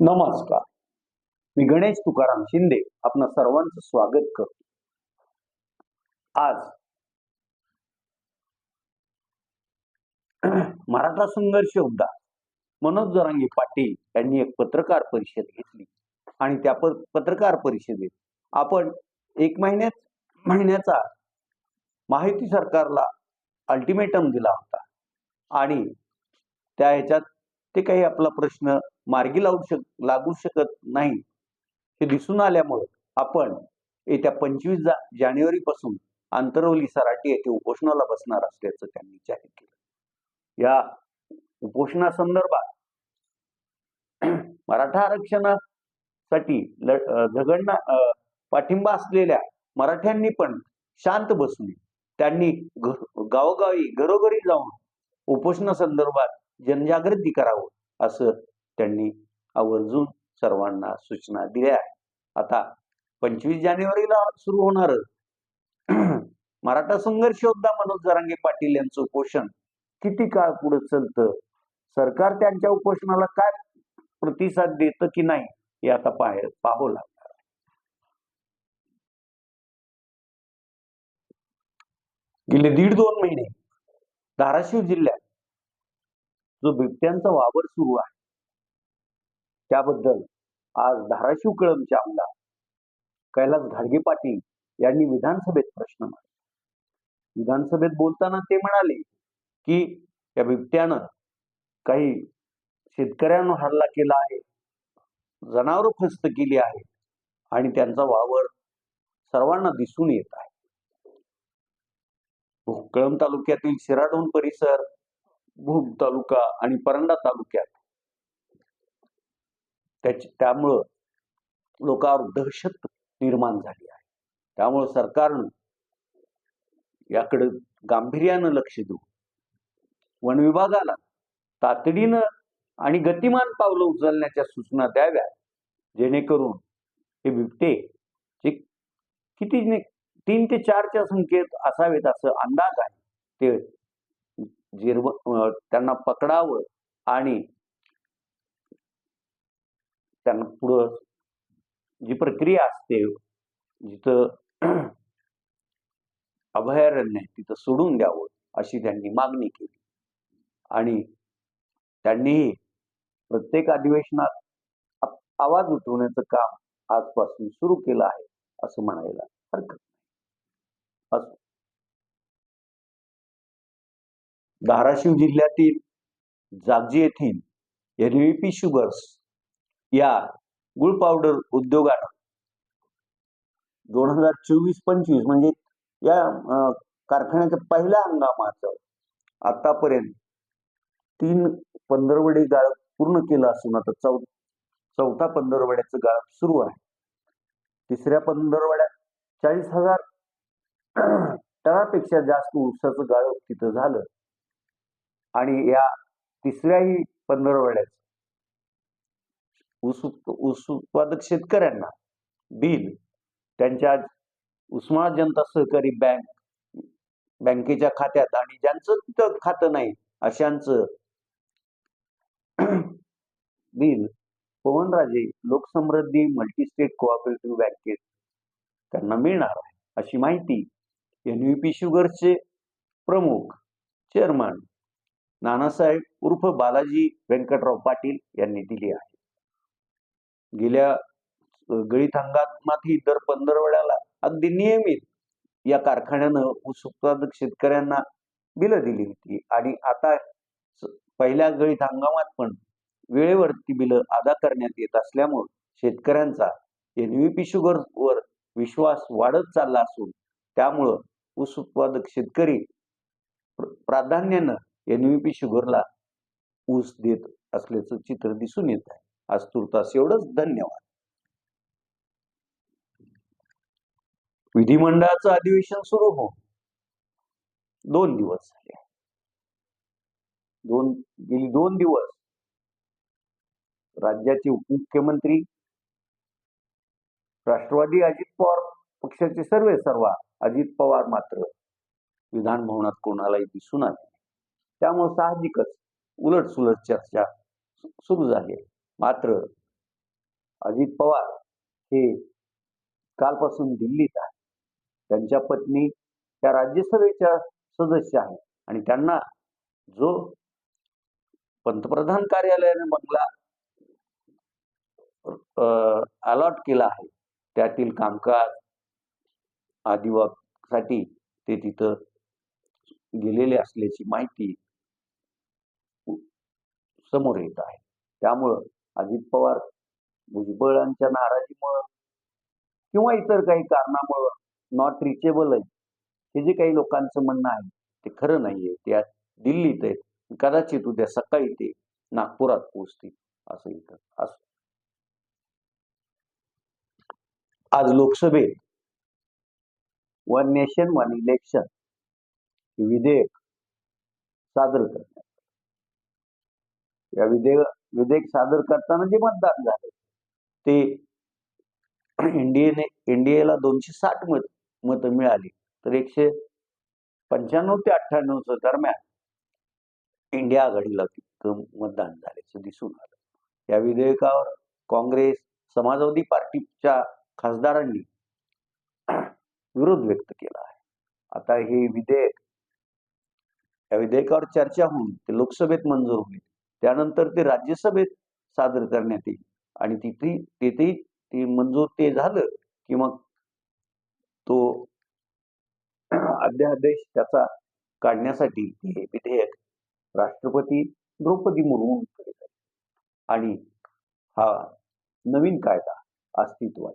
नमस्कार. मी गणेश तुकाराम शिंदे आपण सर्वांचं स्वागत करतो. आज मराठा संघर्ष योद्धा मनोज जरांगे पाटील यांनी एक पत्रकार परिषद घेतली आणि त्या पत्रकार परिषदेत आपण एक महिन्यात महिन्याचा माहिती सरकारला अल्टिमेटम दिला होता आणि त्या ह्याच्यात ते काही आपला प्रश्न मार्गी लावू शक लागू शकत नाही. हे दिसून आल्यामुळे आपण येत्या पंचवीस जा जानेवारी पासून आंतरवली सराटी येथे उपोषणाला बसणार असल्याचं त्यांनी जाहीर केलं. या उपोषणासंदर्भात मराठा आरक्षणासाठी ल अं, झगडणा पाठिंबा असलेल्या मराठ्यांनी पण शांत बसून त्यांनी गावोगावी घरोघरी जाऊन उपोषणासंदर्भात जनजागृती करावं असं त्यांनी आवर्जून सर्वांना सूचना दिल्या आहे आता पंचवीस जानेवारीला सुरू होणार मराठा संघर्ष योद्धा मनोज जरांगे पाटील यांचं उपोषण किती काळ पुढे चलतं सरकार त्यांच्या उपोषणाला काय प्रतिसाद देतं की नाही हे आता पाह पाहावं लागणार आहे. गेले दीड दोन महिने धाराशिव जिल्ह्यात जो बिबट्यांचा वावर सुरू आहे. त्याबद्दल आज धाराशिव कळमचे आमदार कैलास घाडगे पाटील यांनी विधानसभेत प्रश्न मांडला. विधानसभेत बोलताना ते म्हणाले की या बिबट्यानं काही शेतकऱ्यांवर हल्ला केला आहे जनावर फस्त केली आहेत आणि त्यांचा वावर सर्वांना दिसून येत आहे. कळम तालुक्यातील शिराडोन परिसर भूम तालुका आणि परंडा तालुक्यात. त्याची त्यामुळं लोकांवर दहशत निर्माण झाली आहे. त्यामुळं सरकारनं याकडे गांभीर्यानं लक्ष देऊ वन विभागाला तातडीनं आणि गतिमान पावलं उचलण्याच्या सूचना द्याव्या जेणेकरून हे बिबटे जे किती तीन ते चारच्या संख्येत असावेत असं अंदाज आहे ते जिरव त्यांना पकडावं आणि त्यांना पुढं जी प्रक्रिया असते जिथं अभयारण्य तिथं सोडून द्यावं अशी त्यांनी मागणी केली. आणि त्यांनीही प्रत्येक अधिवेशनात आवाज उठवण्याचं काम आजपासून सुरू केलं आहे असं म्हणायला हरकत नाही. असं. धाराशिव जिल्ह्यातील जागजी येथील एनव्हीपी शुगर्स या गुळ पावडर उद्योगानं दोन हजार चोवीस पंचवीस म्हणजे या कारखान्याच्या पहिल्या हंगामाचं आतापर्यंत तीन पंधरवडी गाळप पूर्ण केलं असून आता चौ चौथा पंधरवड्याचं गाळप सुरू आहे. तिसऱ्या पंधरवड्यात चाळीस हजार टनापेक्षा जास्त ऊसाचं गाळप तिथं झालं. आणि या तिसऱ्याही पंधरवड्यात ऊस ऊस उत्पादक शेतकऱ्यांना बिल त्यांच्या उस्मा जनता सहकारी बँक बँकेच्या खात्यात आणि ज्यांचं तिथं खातं नाही अशांचं bill Pavanraje Loksamruddhi multistate cooperative बँकेत त्यांना मिळणार आहे अशी माहिती एनव्हीपी शुगरचे प्रमुख चेअरमन नानासाहेब उर्फ बालाजी व्यंकटराव पाटील यांनी दिली आहे. गेल्या गळीत हंगामातही दर पंधरवड्याला अगदी नियमित या कारखान्यानं ऊस उत्पादक शेतकऱ्यांना बिलं दिली होती. आणि आता पहिल्या गळीत हंगामात पण वेळेवर ती बिलं अदा करण्यात येत असल्यामुळे शेतकऱ्यांचा एनव्हीपी शुगर वर विश्वास वाढत चालला असून त्यामुळं ऊस उत्पादक शेतकरी एन व्ही एनव्हीपी शुगरला ऊस देत असल्याचं चित्र दिसून येत आहे. आज तुर्तास एवढंच धन्यवाद. विधिमंडळाचं अधिवेशन सुरू हो. दोन दिवस झाले. दोन गेली दोन दिवस राज्याचे उपमुख्यमंत्री राष्ट्रवादी अजित पवार पक्षाचे सर्वे सर्वा अजित पवार मात्र विधान भवनात कोणालाही दिसून आले. त्यामुळे साहजिकच उलट सुलट चर्चा सुरू झाली. मात्र अजित पवार हे कालपासून दिल्लीत आहे त्यांच्या पत्नी त्या राज्यसभेच्या सदस्य आहेत आणि त्यांना जो पंतप्रधान कार्यालयाने बंगला अलॉट केला आहे त्यातील कामकाज आदिवासाठी ते तिथं गेलेले असल्याची माहिती समोर येत आहे. त्यामुळं अजित पवार भुजबळांच्या नाराजीमुळं किंवा इतर काही कारणामुळं नॉट रिचेबल आहे. हे जे काही लोकांचं म्हणणं आहे ते खरं नाहीये. ते दिल्लीत आहेत. कदाचित उद्या सकाळी ते नागपुरात पोहोचतील असं इथं असं. आज लोकसभेत वन नेशन वन इलेक्शन हे विधेयक सादर कर या विधेयक विधेयक सादर करताना जे मतदान झाले ते इंडियेने इंडियाला दोनशे साठ मत मतं मिळाली. तर एकशे पंच्याण्णव ते अठ्ठ्याण्णवच्या दरम्यान इंडिया आघाडीला मतदान झाल्याचं दिसून आलं. या विधेयकावर काँग्रेस समाजवादी पार्टीच्या खासदारांनी विरोध व्यक्त केला आहे. आता हे विधेयक या विधेयकावर चर्चा होऊन ते लोकसभेत मंजूर होईल. त्यानंतर ते राज्यसभेत सादर करण्यात येईल. आणि तिथे तेथे ते मंजूर ते झालं की मग तो अध्यादेश त्याचा काढण्यासाठी हे विधेयक राष्ट्रपती द्रौपदी मुर्मूंकडे जाईल आणि हा नवीन कायदा अस्तित्वात